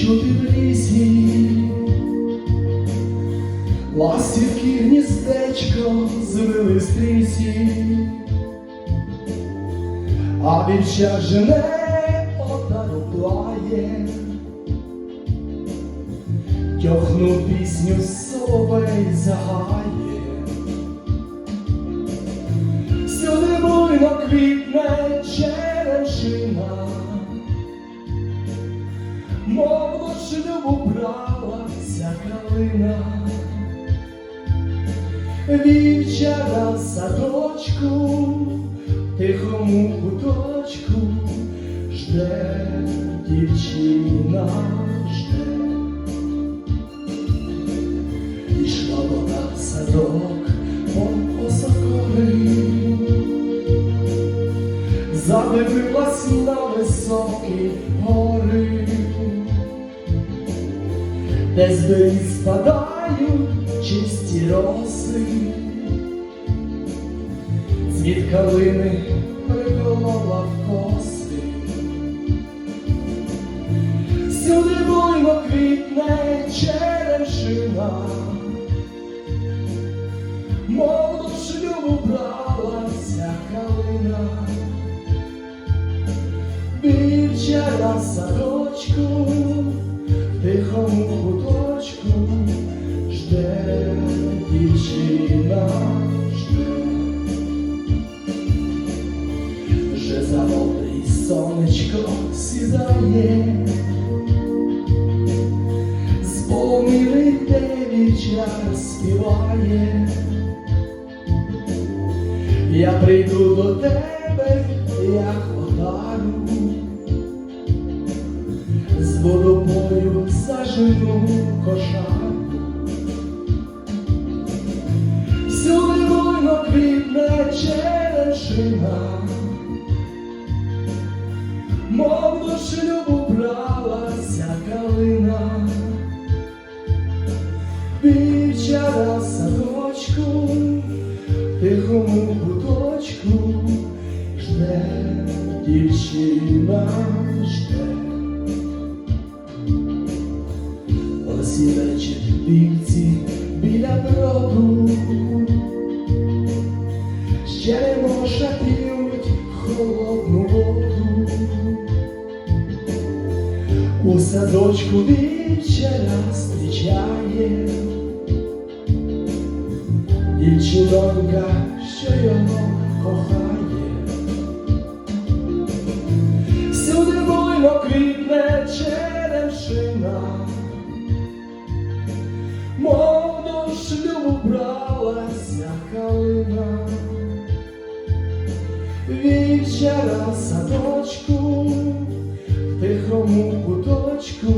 чути в лісі, ластівки гніздечко звели стрісі, а вівча жене отару тьохну пісню соловей загає. Сюди буйно квітне калина, вівчара садочку, тихому куточку жде дівчина жде. Ішла вона в садок по осоковий, задивилась на високі гори, де з спадають чисті роси, цвіт калини приколола в коси. Сюди буйно квітне черешина, мов до шлюбу бралася калина, вівчара в садочку, тихому сонечко сідає, Сповнили девіча співає, я прийду до тебе, як одару, з водопою зажену кошару. Всюди войно квітне черешина, садочку, тихому куточку жде дівчина жде. Ось і вечір вівці біля броду, ще не можна п'ють холодну воду. У садочку вівчара зустрічає дівчинонька, що його кохає. Всюди буйно квітне черешина, мов до шлюбу бралася калина. Вівчара в садочку, в тихому куточку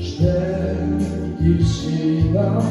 жде дівчина